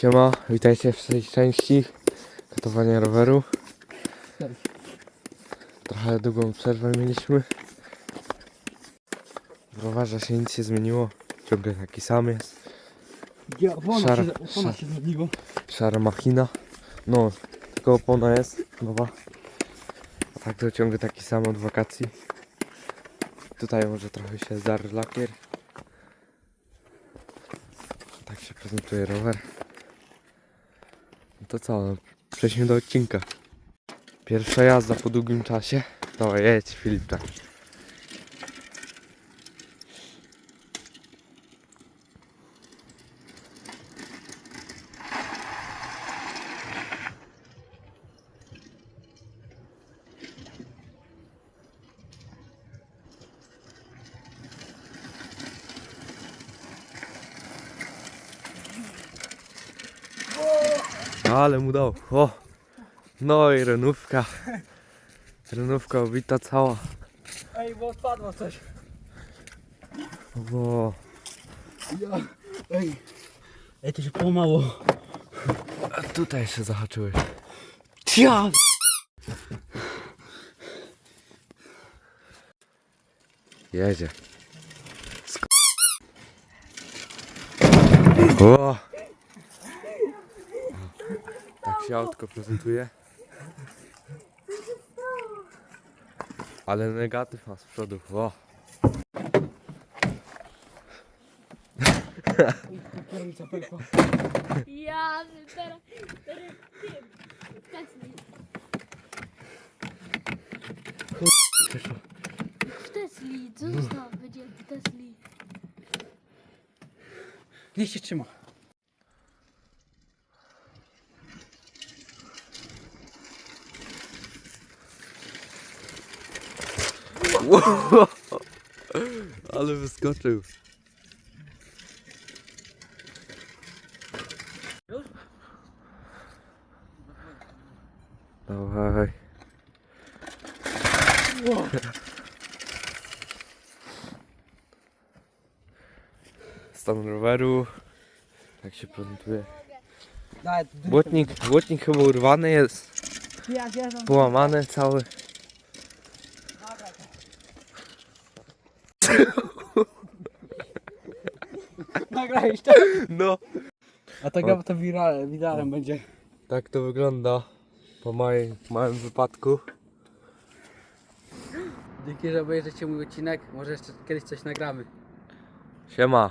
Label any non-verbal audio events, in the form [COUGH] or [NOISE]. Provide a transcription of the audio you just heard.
Siema, witajcie w tej części katowania roweru. Trochę długą przerwę mieliśmy. W rowerze się nic nie zmieniło, ciągle taki sam jest. Ja, opona, Szara- się, opona szara. się zrobiła. Szara machina. No, tylko opona jest nowa. A tak to ciągle taki sam od wakacji. Tutaj może trochę się zdarł lakier. Tak się prezentuje rower. No to co, no, przejdźmy do odcinka. Pierwsza jazda po długim czasie. Dawaj, jedź Filip. Ale mu dał. O! No i renówka. Renówka obita cała. Ej, bo odpadło coś. O, Ja, ej. Ej, to się połamało. a tutaj się zahaczyłeś. Ja! Jedzie. Sk- o! Się autko prezentuje. Ale negatyw ma z przodu. O! Ja teraz, teraz tym, w Tesli. W Tesli, co zostało będzie w Tesli? Niech się trzyma. [LAUGHS] Ale wyskoczył. Dawaj. [LAUGHS] Stan roweru. Jak się prezentuje. Błotnik, błotnik chyba urwany jest. Połamany cały. Nagrałeś to. No. A to gra to wirale, widarem będzie. Tak to wygląda po moim małym wypadku. Dzięki, że obejrzycie mój odcinek. Może jeszcze kiedyś coś nagramy. Siema.